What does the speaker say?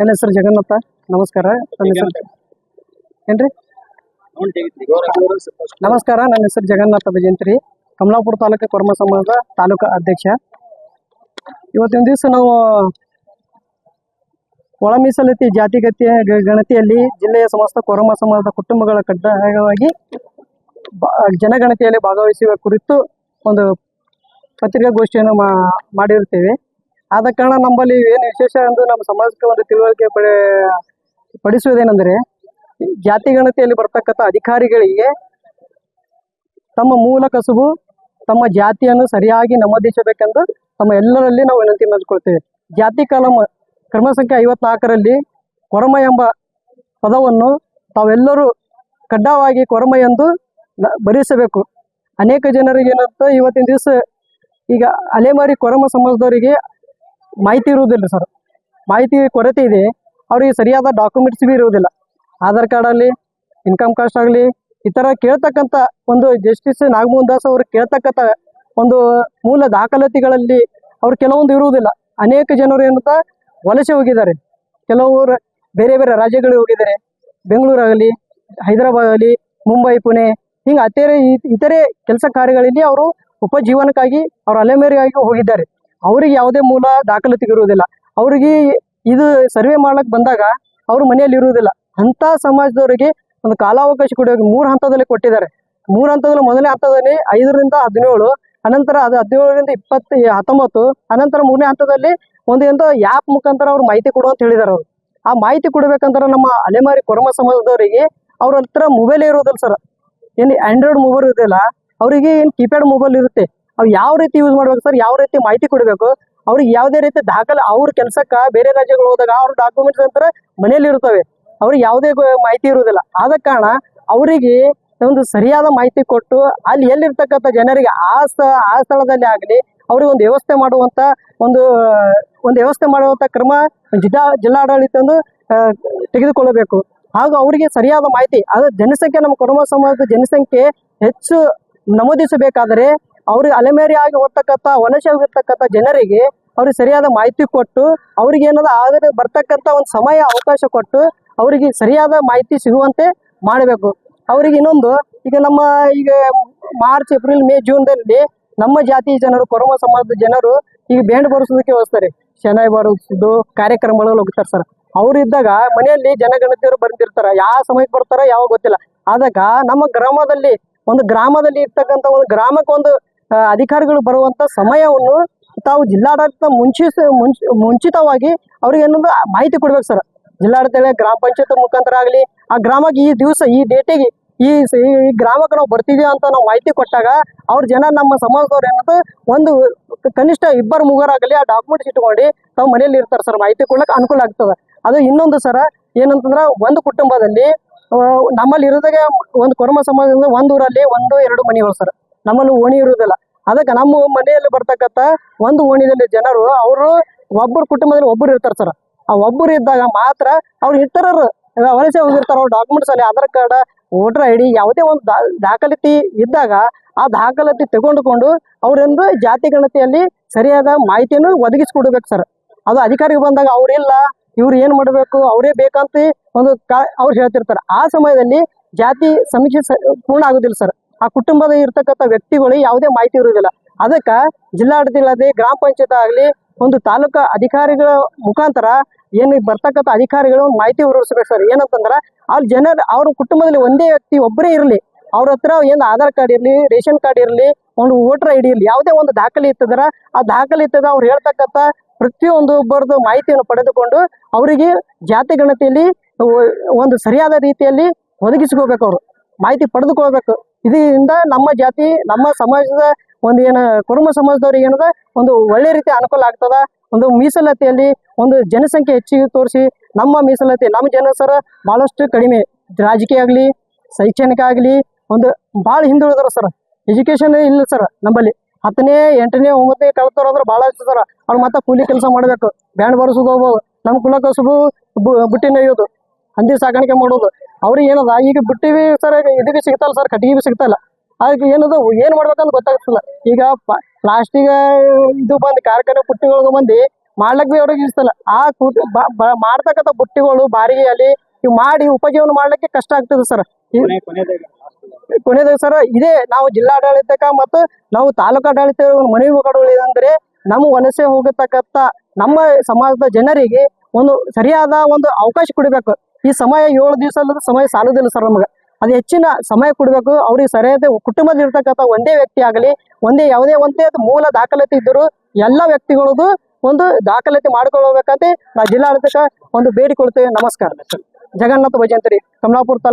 ನನ್ನ ಹೆಸರು ಜಗನ್ನಾಥ. ನಮಸ್ಕಾರ. ನನ್ನ ಹೆಸರು ಏನ್ರಿ? ನಮಸ್ಕಾರ. ನನ್ನ ಹೆಸರು ಜಗನ್ನಾಥ ಭಜಂತ್ರಿ. ಕಮಲಾಪುರ ತಾಲೂಕು ಕೊರ್ಮ ಸಮಾಜದ ತಾಲೂಕು ಅಧ್ಯಕ್ಷ. ಇವತ್ತಿನ ದಿವಸ ನಾವು ಒಳ ಮೀಸಲಾತಿ ಜಾತಿಗತಿಯ ಗ- ಗಣತಿಯಲ್ಲಿ ಜಿಲ್ಲೆಯ ಸಮಸ್ತ ಕೊರಮ ಸಮಾಜದ ಕುಟುಂಬಗಳ ಕಡ್ಡಾಯವಾಗಿ ಜನಗಣತಿಯಲ್ಲಿ ಭಾಗವಹಿಸುವ ಕುರಿತು ಒಂದು ಪತ್ರಿಕಾಗೋಷ್ಠಿಯನ್ನು ಮಾಡಿರುತ್ತೇವೆ. ಆದ ಕಾರಣ ನಮ್ಮಲ್ಲಿ ಏನು ವಿಶೇಷ ಎಂದು ನಮ್ಮ ಸಮಾಜಕ್ಕೆ ಒಂದು ತಿಳುವಳಿಕೆ ಪಡೆ ಪಡಿಸುವುದೇನೆಂದರೆ ಜಾತಿ ಗಣತಿಯಲ್ಲಿ ಬರ್ತಕ್ಕಂಥ ಅಧಿಕಾರಿಗಳಿಗೆ ತಮ್ಮ ಮೂಲ ಕಸುಬು, ತಮ್ಮ ಜಾತಿಯನ್ನು ಸರಿಯಾಗಿ ನಮೂದಿಸಬೇಕೆಂದು ತಮ್ಮ ಎಲ್ಲರಲ್ಲಿ ನಾವು ವಿನಂತಿ ಮಾಡಿಕೊಳ್ತೇವೆ. ಜಾತಿ ಕಾಲಂ ಕ್ರಮ ಸಂಖ್ಯೆ ಐವತ್ನಾಲ್ಕರಲ್ಲಿ ಕೊರಮ ಎಂಬ ಪದವನ್ನು ತಾವೆಲ್ಲರೂ ಕಡ್ಡಾಯವಾಗಿ ಕೊರಮ ಎಂದು ಭರಿಸಬೇಕು ಅನೇಕ ಜನರಿಗೆ ಏನಂತ, ಇವತ್ತಿನ ದಿವಸ ಈಗ ಅಲೆಮಾರಿ ಕೊರಮ ಸಮಾಜದವರಿಗೆ ಮಾಹಿತಿ ಇರುವುದಿಲ್ಲ ಸರ್. ಮಾಹಿತಿ ಕೊರತೆ ಇದೆ. ಅವರಿಗೆ ಸರಿಯಾದ ಡಾಕ್ಯುಮೆಂಟ್ಸ್ ಭೀ ಇರುವುದಿಲ್ಲ. ಆಧಾರ್ ಕಾರ್ಡ್ ಆಗಲಿ ಇನ್ಕಮ್ ಕಾಸ್ಟ್ ಆಗಲಿ, ಈ ಥರ ಕೇಳ್ತಕ್ಕಂಥ ಒಂದು ಜಸ್ಟಿಸ್ ನಾಗಮೋಹನ್ ದಾಸ್ ಅವರು ಕೇಳ್ತಕ್ಕಂಥ ಒಂದು ಮೂಲ ದಾಖಲಾತಿಗಳಲ್ಲಿ ಅವ್ರು ಕೆಲವೊಂದು ಇರುವುದಿಲ್ಲ. ಅನೇಕ ಜನರು ಏನಂತ ವಲಸೆ ಹೋಗಿದ್ದಾರೆ. ಕೆಲವರು ಬೇರೆ ಬೇರೆ ರಾಜ್ಯಗಳಿಗೆ ಹೋಗಿದ್ದಾರೆ. ಬೆಂಗಳೂರಾಗಲಿ, ಹೈದರಾಬಾದ್ ಆಗಲಿ, ಮುಂಬೈ, ಪುಣೆ, ಹಿಂಗೆ ಅತೇರೆ ಇತರೆ ಕೆಲಸ ಕಾರ್ಯಗಳಲ್ಲಿ ಅವರು ಉಪಜೀವನಕ್ಕಾಗಿ, ಅವರು ಅಲೆಮೇರಿಗಾಗಿ ಹೋಗಿದ್ದಾರೆ. ಅವರಿಗೆ ಯಾವುದೇ ಮೂಲ ದಾಖಲಾತಿಗಿರುವುದಿಲ್ಲ ಅವ್ರಿಗೆ ಇದು ಸರ್ವೆ ಮಾಡ್ಲಿಕ್ಕೆ ಬಂದಾಗ ಅವರು ಮನೆಯಲ್ಲಿ ಇರುವುದಿಲ್ಲ. ಅಂತ ಸಮಾಜದವರಿಗೆ ಒಂದು ಕಾಲಾವಕಾಶ ಕೊಡ ಮೂರು ಹಂತದಲ್ಲಿ ಕೊಟ್ಟಿದ್ದಾರೆ. ಮೂರು ಹಂತದಲ್ಲಿ ಮೊದಲನೇ ಹಂತದಲ್ಲಿ ಐದರಿಂದ ಹದಿನೇಳು, ಅನಂತರ ಅದು ಹದಿನೇಳರಿಂದ ಇಪ್ಪತ್ತು ಹತ್ತೊಂಬತ್ತು, ಅನಂತರ ಮೂರನೇ ಹಂತದಲ್ಲಿ ಒಂದು ಎಂತ ಆ್ಯಪ್ ಮುಖಾಂತರ ಅವ್ರು ಮಾಹಿತಿ ಕೊಡು ಅಂತ ಹೇಳಿದಾರೆ ಅವರು. ಆ ಮಾಹಿತಿ ಕೊಡ್ಬೇಕಂದ್ರೆ ನಮ್ಮ ಅಲೆಮಾರಿ ಕೊರಮ ಸಮಾಜದವರಿಗೆ ಅವ್ರ ಹತ್ರ ಮೊಬೈಲ್ ಇರೋದಿಲ್ಲ ಸರ್. ಏನು ಆಂಡ್ರಾಯ್ಡ್ ಮೊಬೈಲ್ ಇರೋದಿಲ್ಲ ಅವರಿಗೆ ಏನು ಕೀಪ್ಯಾಡ್ ಮೊಬೈಲ್ ಇರುತ್ತೆ. ಅವು ಯಾವ ರೀತಿ ಯೂಸ್ ಮಾಡ್ಬೇಕು ಸರ್ ಯಾವ ರೀತಿ ಮಾಹಿತಿ ಕೊಡಬೇಕು? ಅವ್ರಿಗೆ ಯಾವುದೇ ರೀತಿ ದಾಖಲೆ ಅವ್ರ ಕೆಲಸಕ್ಕ ಬೇರೆ ರಾಜ್ಯಗಳು ಹೋದಾಗ ಅವ್ರ ಡಾಕ್ಯುಮೆಂಟ್ಸ್ ಅಂತಾರೆ ಮನೆಯಲ್ಲಿ ಇರ್ತವೆ. ಅವ್ರಿಗೆ ಯಾವುದೇ ಮಾಹಿತಿ ಇರುವುದಿಲ್ಲ ಆದ ಕಾರಣ ಅವರಿಗೆ ಒಂದು ಸರಿಯಾದ ಮಾಹಿತಿ ಕೊಟ್ಟು ಅಲ್ಲಿ ಎಲ್ಲಿರ್ತಕ್ಕಂಥ ಜನರಿಗೆ ಆ ಆ ಸ್ಥಳದಲ್ಲಿ ಆಗಲಿ ಅವ್ರಿಗೆ ಒಂದು ವ್ಯವಸ್ಥೆ ಮಾಡುವಂತ ಒಂದು ಒಂದು ವ್ಯವಸ್ಥೆ ಮಾಡುವಂತ ಕ್ರಮ ಜಿಲ್ಲಾ, ಜಿಲ್ಲಾಡಳಿತ ತೆಗೆದುಕೊಳ್ಳಬೇಕು. ಹಾಗೂ ಅವರಿಗೆ ಸರಿಯಾದ ಮಾಹಿತಿ, ಅದು ಜನಸಂಖ್ಯೆ, ನಮ್ಮ ಕೊರೋನಾ ಸಮಾಜದ ಜನಸಂಖ್ಯೆ ಹೆಚ್ಚು ನಮೂದಿಸಬೇಕಾದರೆ ಅವ್ರಿಗೆ ಅಲೆಮೇರಿಯಾಗಿ ಹೋಗ್ತಕ್ಕಂಥ ವಲಸೆ ಹೋಗಿರ್ತಕ್ಕಂಥ ಜನರಿಗೆ ಅವ್ರಿಗೆ ಸರಿಯಾದ ಮಾಹಿತಿ ಕೊಟ್ಟು ಅವ್ರಿಗೆ ಏನದ ಆದರೆ ಬರ್ತಕ್ಕಂಥ ಒಂದು ಸಮಯ ಅವಕಾಶ ಕೊಟ್ಟು ಅವರಿಗೆ ಸರಿಯಾದ ಮಾಹಿತಿ ಸಿಗುವಂತೆ ಮಾಡಬೇಕು. ಅವ್ರಿಗೆ ಇನ್ನೊಂದು ಈಗ ನಮ್ಮ ಈಗ ಮಾರ್ಚ್ ಏಪ್ರಿಲ್ ಮೇ ಜೂನ್ದಲ್ಲಿ ನಮ್ಮ ಜಾತಿ ಜನರು ಕೊರೋಮ ಸಮಾಜದ ಜನರು ಈಗ ಬೇಂಡ್ ಬರೆಸೋದಕ್ಕೆ ಹೋಗ್ತಾರೆ. ಶನಾಯಿ ಬರೆಸೋದು ಕಾರ್ಯಕ್ರಮಗಳಲ್ಲಿ ಹೋಗ್ತಾರೆ ಸರ್. ಅವ್ರು ಇದ್ದಾಗ ಮನೆಯಲ್ಲಿ ಜನಗಣತಿಯವರು ಬರ್ತಿರ್ತಾರೆ ಯಾವ ಸಮಯಕ್ಕೆ ಬರ್ತಾರೋ ಯಾವಾಗ ಗೊತ್ತಿಲ್ಲ. ಆದಾಗ ನಮ್ಮ ಗ್ರಾಮದಲ್ಲಿ ಒಂದು ಗ್ರಾಮದಲ್ಲಿ ಇರ್ತಕ್ಕಂಥ ಒಂದು ಗ್ರಾಮಕ್ಕೆ ಒಂದು ಆ, ಅಧಿಕಾರಿಗಳು ಬರುವಂತ ಸಮಯವನ್ನು ತಾವು ಜಿಲ್ಲಾಡಳಿತ ಮುಂಚ ಮುಂಚಿತವಾಗಿ ಅವ್ರಿಗೆ ಏನೊಂದು ಮಾಹಿತಿ ಕೊಡ್ಬೇಕು ಸರ್. ಜಿಲ್ಲಾಡಳಿತ ಗ್ರಾಮ ಪಂಚಾಯತ್ ಮುಖಾಂತರ ಆಗಲಿ, ಆ ಗ್ರಾಮಕ್ಕೆ ಈ ದಿವಸ ಈ ಡೇಟಿಗೆ ಈ ಈ ಗ್ರಾಮಕ್ಕೆ ನಾವು ಬರ್ತೀವಿ ಅಂತ ನಾವು ಮಾಹಿತಿ ಕೊಟ್ಟಾಗ ಅವ್ರ ಜನ ನಮ್ಮ ಸಮಾಜದವ್ರು ಏನಂತ ಒಂದು ಕನಿಷ್ಠ ಇಬ್ಬರು ಮೂಗರಾಗಲಿ ಆ ಡಾಕ್ಯುಮೆಂಟ್ಸ್ ಇಟ್ಕೊಂಡು ತಾವು ಮನೆಯಲ್ಲಿ ಇರ್ತಾರೆ ಸರ್. ಮಾಹಿತಿ ಕೊಡ್ಲಿಕ್ಕೆ ಅನುಕೂಲ ಆಗ್ತದೆ. ಅದು ಇನ್ನೊಂದು ಸರ ಏನಂತಂದ್ರೆ ಒಂದು ಕುಟುಂಬದಲ್ಲಿ ನಮ್ಮಲ್ಲಿ ಇರೋದಾಗ ಒಂದು ಕೊರಮ ಸಮಾಜದಿಂದ ಒಂದು ಊರಲ್ಲಿ ಒಂದು, ಎರಡು ಮನೆಗಳು ಸರ್. ನಮ್ಮಲ್ಲಿ ಓಣಿ ಇರುವುದಿಲ್ಲ. ಅದಕ್ಕೆ ನಮ್ಮ ಮನೆಯಲ್ಲಿ ಬರ್ತಕ್ಕಂಥ ಒಂದು ಓಣಿಯಲ್ಲಿ ಜನರು, ಅವರು ಒಬ್ಬರು ಕುಟುಂಬದಲ್ಲಿ ಒಬ್ಬರು ಇರ್ತಾರೆ ಸರ್. ಆ ಒಬ್ಬರು ಇದ್ದಾಗ ಮಾತ್ರ ಅವ್ರು ಇತರರು ವಲಸೆ ಹೋಗಿರ್ತಾರೆ, ಅವ್ರ ಡಾಕ್ಯುಮೆಂಟ್ಸ್ ಅಲ್ಲಿ Aadhaar card voter I D ಯಾವುದೇ ಒಂದು ದಾಖಲಾತಿ ಇದ್ದಾಗ ಆ ದಾಖಲಾತಿ ತಗೊಂಡುಕೊಂಡು ಅವರೊಂದು ಜಾತಿ ಗಣತಿಯಲ್ಲಿ ಸರಿಯಾದ ಮಾಹಿತಿಯನ್ನು ಒದಗಿಸಿಕೊಡ್ಬೇಕು ಸರ್. ಅದು ಅಧಿಕಾರಿಗೆ ಬಂದಾಗ ಅವರಿಲ್ಲ ಇವ್ರು ಏನು ಮಾಡಬೇಕು, ಅವರೇ ಬೇಕಂತ ಒಂದು ಕಾ, ಅವ್ರು ಹೇಳ್ತಿರ್ತಾರೆ. ಆ ಸಮಯದಲ್ಲಿ ಜಾತಿ ಸಮೀಕ್ಷೆ ಪೂರ್ಣ ಆಗೋದಿಲ್ಲ ಸರ್. ಆ ಕುಟುಂಬದ ಇರ್ತಕ್ಕಂಥ ವ್ಯಕ್ತಿಗಳು ಯಾವುದೇ ಮಾಹಿತಿ ಇರುವುದಿಲ್ಲ. ಅದಕ್ಕೆ ಜಿಲ್ಲಾಡಳಿತ ಗ್ರಾಮ ಪಂಚಾಯತ್ ಆಗಲಿ, ಒಂದು ತಾಲೂಕಾ ಅಧಿಕಾರಿಗಳ ಮುಖಾಂತರ ಏನು ಬರ್ತಕ್ಕಂಥ ಅಧಿಕಾರಿಗಳು ಮಾಹಿತಿ ಹೊರಡಿಸ್ಬೇಕು ಸರ್. ಏನಂತಂದ್ರ ಅಲ್ಲಿ ಜನರು, ಅವ್ರ ಕುಟುಂಬದಲ್ಲಿ ಒಂದೇ ವ್ಯಕ್ತಿ ಒಬ್ಬರೇ ಇರಲಿ. ಅವ್ರ ಹತ್ರ ಏನು ಆಧಾರ್ ಕಾರ್ಡ್ ಇರಲಿ, ರೇಷನ್ ಕಾರ್ಡ್ ಇರಲಿ, ಒಂದು ವೋಟರ್ ಐ ಡಿ ಇರಲಿ, ಯಾವುದೇ ಒಂದು ದಾಖಲೆ ಇತ್ತಂದ್ರೆ ಆ ದಾಖಲೆ ಇತ್ತದ ಅವ್ರು ಹೇಳ್ತಕ್ಕಂಥ ಪ್ರತಿಯೊಂದು ಒಬ್ಬರದು ಮಾಹಿತಿಯನ್ನು ಪಡೆದುಕೊಂಡು ಅವರಿಗೆ ಜಾತಿ ಗಣತಿಯಲ್ಲಿ ಒಂದು ಸರಿಯಾದ ರೀತಿಯಲ್ಲಿ ಒದಗಿಸ್ಕೋಬೇಕು ಅವರು. ಮಾಹಿತಿ ಪಡೆದುಕೊಳ್ಬೇಕು. ಇದರಿಂದ ನಮ್ಮ ಜಾತಿ, ನಮ್ಮ ಸಮಾಜದ ಒಂದು ಏನು, ಕುಟುಂಬ ಸಮಾಜದವ್ರಿಗೆ ಏನದ, ಒಂದು ಒಳ್ಳೆ ರೀತಿ ಅನುಕೂಲ ಆಗ್ತದ. ಒಂದು ಮೀಸಲಾತಿಯಲ್ಲಿ ಒಂದು ಜನಸಂಖ್ಯೆ ಹೆಚ್ಚಿಗೆ ತೋರಿಸಿ ನಮ್ಮ ಮೀಸಲಾತಿ, ನಮ್ಮ ಜನ ಸರ ಬಹಳಷ್ಟು ಕಡಿಮೆ. ರಾಜಕೀಯ ಆಗಲಿ, ಶೈಕ್ಷಣಿಕ ಆಗಲಿ, ಒಂದು ಭಾಳ ಹಿಂದುಳಿದ್ರು ಸರ್. ಎಜುಕೇಶನ್ ಇಲ್ಲ ಸರ್ ನಮ್ಮಲ್ಲಿ. ಹತ್ತನೇ, ಎಂಟನೇ, ಒಂಬತ್ತನೇ ಕಳ್ತಾರ ಅಂದ್ರೆ ಭಾಳ ಸರ್. ಅವ್ರು ಮತ್ತೆ ಕೂಲಿ ಕೆಲಸ ಮಾಡಬೇಕು. ಬ್ಯಾಂಡ್ ಬರೆಸೋದು ಹೋಗ್ಬೋದು. ನಮ್ಮ ಕುಲ ಕಸಬು ಬು- ಬುಟ್ಟಿ ನೇಯೋದು ಹಂದಿ ಸಾಕಾಣಿಕೆ ಮಾಡೋದು ಅವ್ರಿಗೆ ಏನದ? ಈಗ ಬಿಟ್ಟಿವಿ ಸರ್ ಇದಕ್ಕೆ ಸಿಗ್ತಲ್ಲ ಸರ್ ಕಟ್ಟಿಗೆ ಬಿ ಸಿಗ್ತಲ್ಲ. ಅದಕ್ಕೆ ಏನದ? ಏನ್ ಮಾಡ್ಬೇಕಂತ ಗೊತ್ತಾಗ್ತಿಲ್ಲ. ಈಗ ಪ್ಲಾಸ್ಟಿಕ್ ಇದು ಬಂದು ಕಾರ್ಖಾನೆ ಪುಟ್ಟಿಗಳಿಗೆ ಬಂದು ಮಾಡ್ಲಕ್ ಬಿ ಅವ್ರಿಗೆ ಇಷ್ಟಲ್ಲ. ಆ ಮಾಡ್ತಕ್ಕಂಥ ಬುಟ್ಟಿಗಳು ಬಾರಿಗೆಯಲ್ಲಿ ಇವ್ ಮಾಡಿ ಉಪಜೀವನ ಮಾಡ್ಲಿಕ್ಕೆ ಕಷ್ಟ ಆಗ್ತದೆ ಸರ್. ಕೊನೆಯದಾಗ ಸರ್ ಇದೇ ನಾವು ಜಿಲ್ಲಾಡಳಿತಕ್ಕ ಮತ್ತು ನಾವು ತಾಲೂಕಾಡಳಿತ ಮನವಿ ಅಂದ್ರೆ ನಮ್ಮ ವಲಸೆ ಹೋಗತಕ್ಕಂಥ ನಮ್ಮ ಸಮಾಜದ ಜನರಿಗೆ ಒಂದು ಸರಿಯಾದ ಒಂದು ಅವಕಾಶ ಕೊಡಬೇಕು. ಈ ಸಮಯ ಏಳು ದಿವಸ ಸಮಯ ಸಾಲುದಿಲ್ಲ ಸರ್ ನಮಗೆ. ಅದು ಹೆಚ್ಚಿನ ಸಮಯ ಕೊಡಬೇಕು. ಅವ್ರಿಗೆ ಸರಿಯಾದ ಕುಟುಂಬದಲ್ಲಿ ಇರ್ತಕ್ಕಂಥ ಒಂದೇ ವ್ಯಕ್ತಿ ಆಗಲಿ, ಒಂದೇ ಯಾವುದೇ ಒಂದೇ ಮೂಲ ದಾಖಲಾತಿ ಇದ್ದರೂ ಎಲ್ಲ ವ್ಯಕ್ತಿಗಳದು ಒಂದು ದಾಖಲಾತಿ ಮಾಡ್ಕೊಳ್ಬೇಕಂತ ನಾ ಜಿಲ್ಲಾಡಳಿತಕ್ಕೆ ಒಂದು ಬೇಡಿಕೊಳ್ತೇವೆ ನಮಸ್ಕಾರ ಜಗನ್ನಾಥ ಭಜಂತ್ರಿ, ಕಮಲಾಪುರ